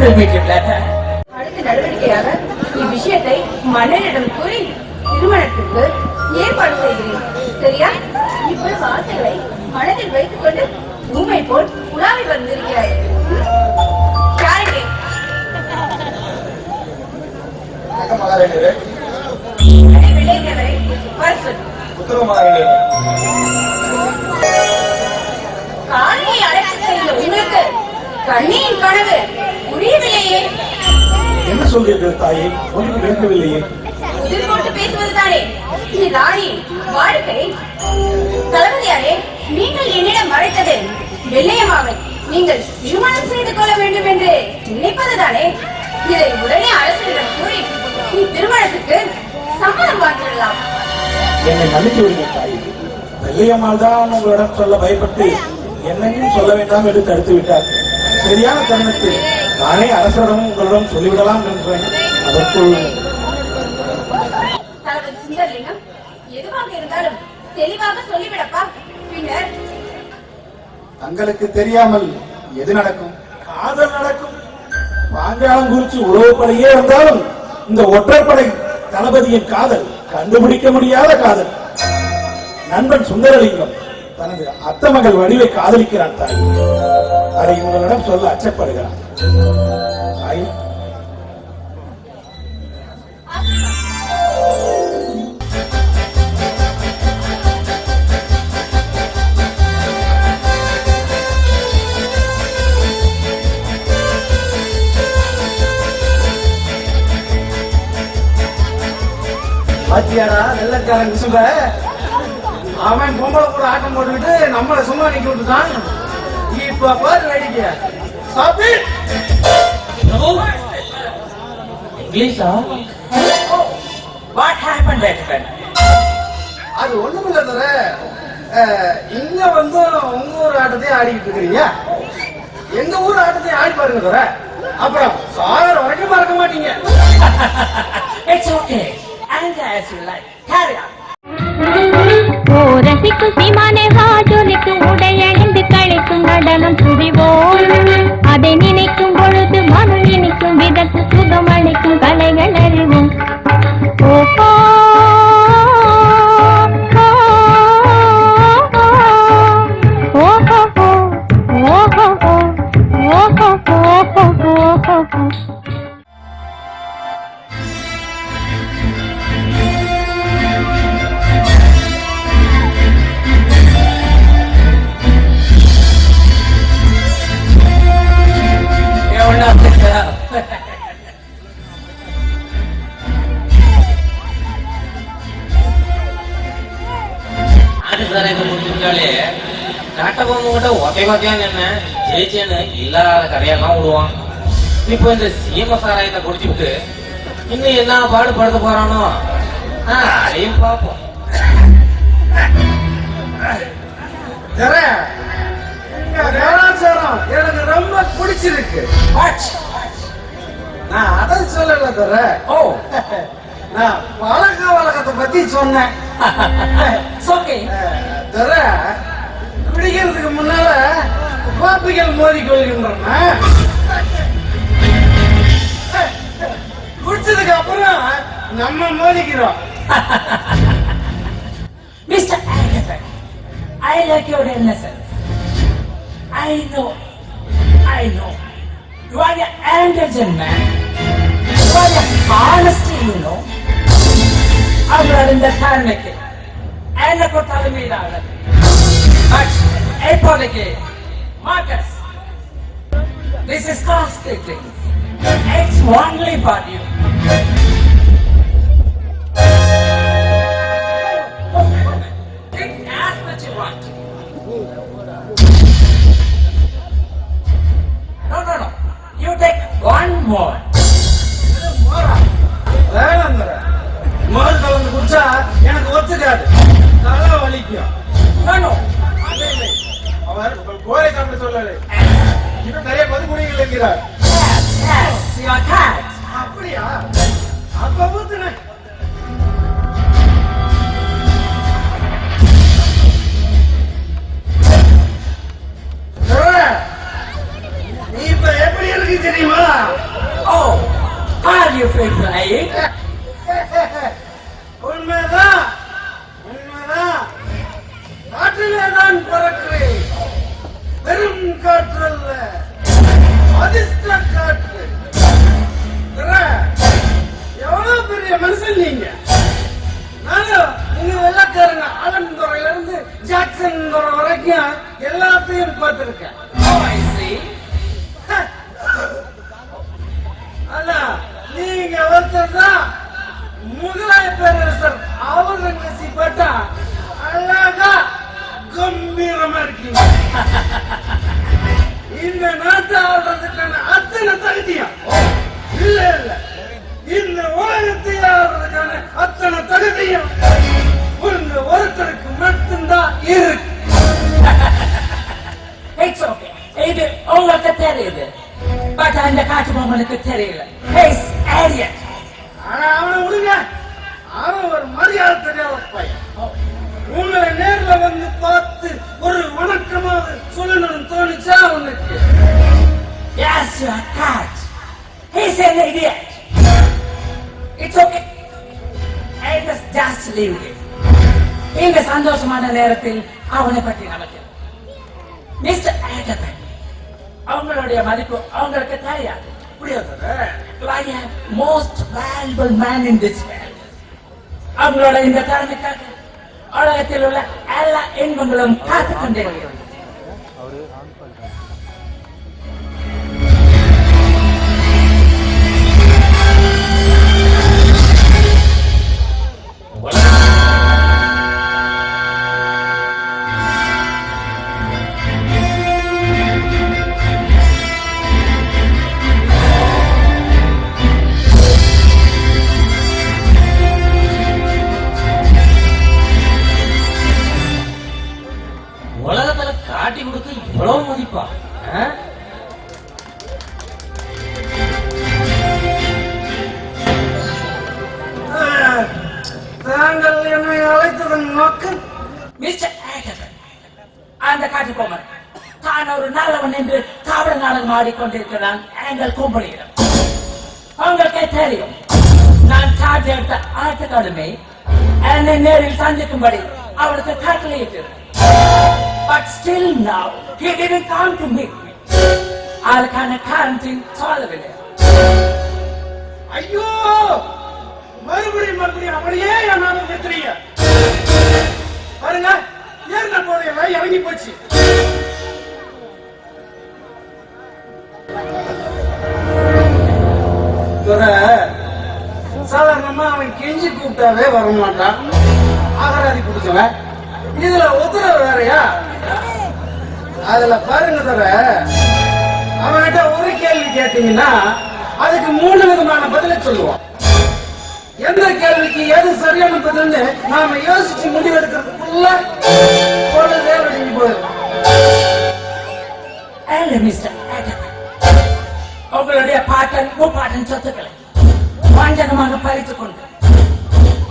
will அடுத்த நடவடிக்கையாக இவ்விஷயத்தை மன்னரிடம் கூறி திருமணத்திற்கு ஏற்பாடு செய்கிறேன். சரியா? இப்ப வார்த்தைகளை மனதில் வைத்துக் கொண்டு ஊமை போல் உலாவி வந்திருக்கிறாய். ம்? வர சொல் உத்தரவு அழைத்து சென்ற உங்களுக்கு கண்ணியின் கனவு. என்ன சொல்றீர்கள் தாயே? ஒன்றும் விளக்கவில்லையே வாழ்க்கை தளபதியாரே நீங்கள் என்னிடம் மறைத்தது வெள்ளையம்மாவை நீங்கள் திருமணம் செய்து கொள்ள வேண்டும் என்று நினைப்பதுதானே இதை உடனே அரசரிடம் கூறி இத்திருமணத்துக்கு சம்மதம் வாங்கிவிடலாம். என்னை மன்னித்து விடுங்கள் தாயே. வெள்ளையம்மாள் தான் உங்களிடம் சொல்ல பயப்பட்டு என்னையும் சொல்ல வேண்டாம் என்று தடுத்து விட்டார் சரியான தருணத்தில் நானே அரசரிடம் உங்களிடம் சொல்லிவிடலாம் என்றேன். அதற்குள் தங்களுக்கு தெரியாமல் எது நடக்கும்? காதல் நடக்கும். பாஞ்சாலம் குறிச்சு உளவுப்படையே வந்தாலும் இந்த ஒற்றைப்படை தளபதியின் காதல் கண்டுபிடிக்க முடியாத காதல். நண்பன் சுந்தரலிங்கம். தனது அத்த மகள் வடிவை காதலிக்கிறான் தாய். அதை உங்களிடம் சொல்ல அச்சப்படுகிறான். தாய். பாத்தியாடா வெள்ளக்காரன் சுப. அவன் பொம்பளை கூட ஆட்டம் போட்டுக்கிட்டு நம்மள சும்மா நிக்க விட்டுட்டான். இப்ப பாரு வேடிக்கை what happened that friend? அது ஒண்ணுமில்ல தர இங்க வந்து உங்க ஊர் ஆட்டத்தையும் ஆடிக்கிட்டு இருக்கிறீங்க. எங்க ஊர் ஆட்டத்தையும் ஆடி பாருங்க தர அப்புறம் சாகர வரைக்கும் மறக்க மாட்டீங்க. It's okay. And as you like. Be my ஆட்டுக்காரங்க முடிஞ்சுட்டாலே கிட்ட ஒத்தை ஒத்தையா நின்ன ஜெயிச்சேன்னு இல்லாத கதையெல்லாம் விடுவான். இப்போ இந்த சீம சாராயத்தை குடிச்சுட்டு இன்னும் என்ன பாடு படுத்த போறானோ அதையும் பார்ப்போம். எனக்கு ரொம்ப பிடிச்சிருக்கு? நான் அதை சொல்லல தர. Oh, நான் பழக்க வழக்கத்தை பத்தி சொன்னேன். தர குடிக்கிறதுக்கு முன்னால பாப்பிகள் மோதி கொள்கின்றன குடிச்சதுக்கு அப்புறம் நம்ம மோதிக்கிறோம். You are an intelligent man. You are an honesty, you அவர்களின் தர்மக்கு என்ன கொடுத்தாலும் இப்போதைக்கு Marcus This is constituting. It's only for you. உங்கள் கோரை சாப்பிட சொல்லலை இன்னும் நிறைய பதுக்குடிகள் இருக்கிறார் Yes, yes, your cat. அப்படியா? அப்ப ஊத்துனேன் நீ இப்ப எப்படி இருக்க இருக்கு தெரியுமா? Oh, are you free flying? உண்மைதான். உண்மைதான். காற்றிலே நான் பறக்கிறேன் வெறும் காற்று அல்ல அதிர்ஷ்ட காற்று. துரை, எவ்வளவு பெரிய மனுஷன் நீங்க? நானும் நீங்க வெள்ளக்காரங்க ஆலன் துறையில இருந்து ஜாக்சன் துறை வரைக்கும் எல்லாத்தையும் பார்த்திருக்கேன். இந்த நாட்டை அத்தனை தகுதியும் இல்ல இல்ல. இந்த உலகத்தை ஆள்றதுக்கான அத்தனை தகுதியும் உங்க ஒருத்தருக்கு மட்டும்தான் இருக்கு. இது உங்களுக்கு தெரியுது. பட் அந்த காட்டு பொம்மனுக்கு தெரியல. Cat. He's an idiot. It's okay. I just leave him. இந்த சந்தோஷமான நேரத்தில் அவனை பற்றி நமக்கு மிஸ்டர் ஆகமன் அவங்களுடைய மதிப்பு அவங்களுக்கு தெரியாது most valuable man in this world. அவங்களோட இந்த திறமைக்காக உலகத்தில் உள்ள எல்லா இன்பங்களும் காத்துக் நான் ஒரு நல்லவன் என்று காவல் நாடகம் ஆடிக்கொண்டிருக்கிறான் எங்கள் கும்பலிடம். உங்களுக்கே தெரியும் நான் சார்ஜ் எடுத்த ஆட்டுக்காடுமே என்னை நேரில் சந்திக்கும்படி அவளுக்கு கட்டளையிட்டிருந்தேன் but still now he didn't come to meet me. அதுக்கான காரணத்தையும் சொல்லவில்லை. ஐயோ! மறுபடியும் மறுபடியும் அவளையே என் நாம பெற்றுறீங்க பாருங்க ஏறின போதையெல்லாம் இறங்கி போச்சு. துரை, சாதாரணமா அவன் கெஞ்சி கூப்பிட்டாவே வர மாட்டான் அகராதி குடிச்சவன் இதுல உத்தரவு வேறயா? அதுல பாருங்க தர அவன்கிட்ட ஒரு கேள்வி கேட்டீங்கன்னா அதுக்கு மூணு விதமான பதிலை சொல்லுவான் எந்த கேள்விக்கு எது சரியான பதில்னு நாம யோசிச்சு முடிவெடுக்கிறதுக்குள்ள பொழுதே விடிஞ்சு போயிடும் மிஸ்டர் ஆகமன் உங்களுடைய பாட்டன் முப்பாட்டன் சொத்துக்களை வாஞ்சகமாக பறித்துக் கொண்டு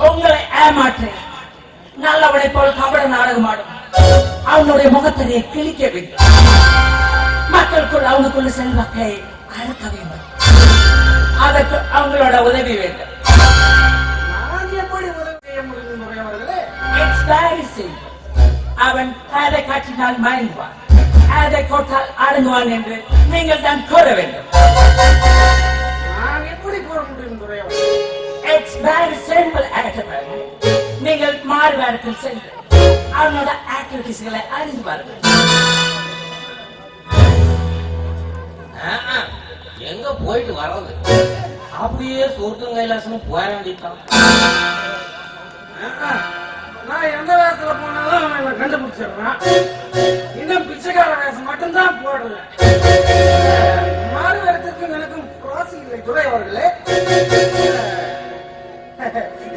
உங்களை ஏமாற்றி நல்லவனை போல் கபட நாடகமாடும் அவனுடைய முகத்திலே கிழிக்க வேண்டும். மக்களுக்குள் அவனுக்குள்ள செல்வாக்கை அறுக்க வேண்டும். அதற்கு அவங்களோட உதவி வேண்டும். அவன் அதை காட்டினால் மயங்குவான் அதை கொட்டால் அடங்குவான் என்று நீங்கள் தான் கூற வேண்டும். நான் எப்படி கூற முடியும் முறையவர்களே இட்ஸ் வெரி சிம்பிள் ஆக்டிவ் நீங்கள் மாறு வேடத்தில் சென்று அவனோட ஆக்டிவிட்டிஸ்களை அறிந்து பாருங்கள். எங்க போயிட்டு வர்றது? அப்படியே சொர்க்கம் கைலாசம் போய வேண்டியதான். நான் எந்த வேஷத்துல போனாலும் கண்டுபிடிச்சிடுறான். இன்னும் பிச்சைக்கார மட்டும்தான் போடல மாறு வேடத்திற்கு எனக்கும் ராசி இல்லை துறை அவர்களே.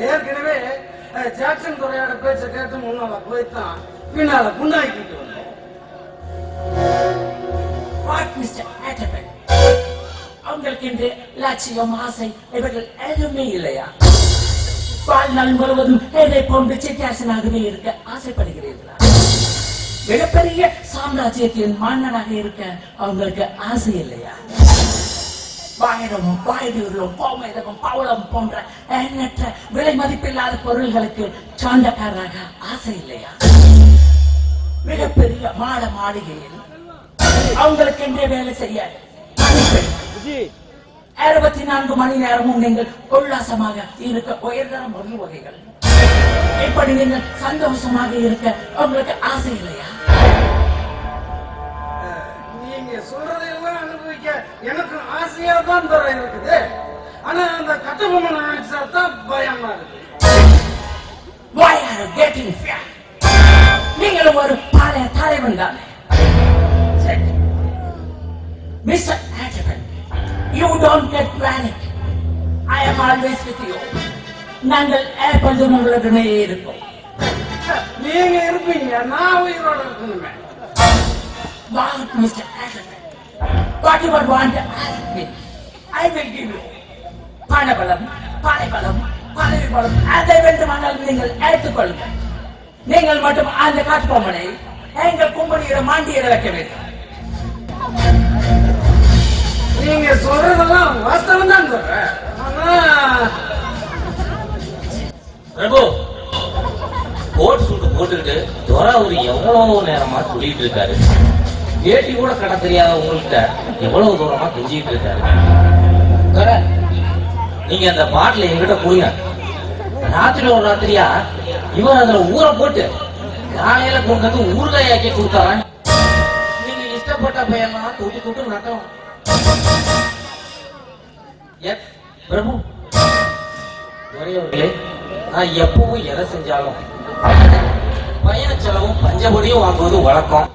ஏற்கனவே ஜாக்சன் துறையோட பேச்சை கேட்டு முன்னால போய்த்தான். பின்னால புண்ணாக்கிட்டு வந்தேன். வாட் மிஸ்டர் லட்சியம் ஆசை. இவர்கள் எதுவுமே இல்லையா? வாழ்நாள் முழுவதும் எதை போன்று சித்தியாசனாகவே இருக்க ஆசைப்படுகிறீர்களா? மிகப்பெரிய சாம்ராஜ்யத்தின் மன்னனாக இருக்க அவங்களுக்கு ஆசை இல்லையா? வைரமும் வைடூரியம் கோமேதகம் பவளம் போன்ற எண்ணற்ற விலை மதிப்பில்லாத பொருள்களுக்கு சொந்தக்காரராக ஆசை இல்லையா? மிகப்பெரிய மாட மாளிகையில் அவங்களுக்கு என்றே வேலை செய்ய அறுபத்தி நான்கு மணி நேரமும் நீங்கள் உல்லாசமாக இருக்க உயர்தர பொருள் வகைகள். இப்படி நீங்கள் சந்தோஷமாக இருக்க உங்களுக்கு ஆசை இல்லையா நீங்க சொல்றதையெல்லாம் அனுபவிக்க எனக்கு ஆசையா தான் தர இருக்குது ஆனா அந்த கட்டபொம்மன் நினைச்சா தான் பயமா இருக்கு Why are you getting fat? நீங்களும் ஒரு பழைய தலைவன் தானே. Mr. Atterton, you don't get panic. I am always with you. நாங்கள் எப்பொழுதும் உங்களுடனே இருப்போம் நீங்க இருப்பீங்க நான் உயிரோட இருக்கணுமே you want to ask me, I will give you. பணபலம் படைபலம் பதவி பலம் அதை வேண்டுமானால் நீங்கள் எடுத்துக்கொள்ளுங்கள். நீங்கள் மட்டும் அந்த காட்டுப்பொம்மனை எங்கள் கும்பலியிடம் மாண்டியிட வைக்க வேண்டும். நீங்க சொல்றதெல்லாம் வாஸ்தவம் தான் சொல்றேன். ஆனா பிரபு கோட் சூட்டு போட்டுக்கிட்டு துரை ஒரு எவ்வளவு நேரமா சொல்லிட்டு இருக்காரு? வேட்டி கூட கட தெரியாத உங்கள்கிட்ட எவ்வளவு தூரமா கெஞ்சிட்டு இருக்காரு? நீங்க அந்த பாட்டில எங்கிட்ட கொடுங்க. ராத்திரி ஒரு ராத்திரியா இவன் அதுல ஊற போட்டு காலையில கொண்டு வந்து ஊறுகாயாக்கி கொடுத்தாரன் நீங்க இஷ்டப்பட்ட பையன்லாம் தூக்கி தூக்கி நட்டோம் எஸ் பிரபு. துரையவர்களே நான் எப்பவும் எதை செஞ்சாலும் பயண செலவும் பஞ்சபடியும் வாங்குவது வழக்கம்.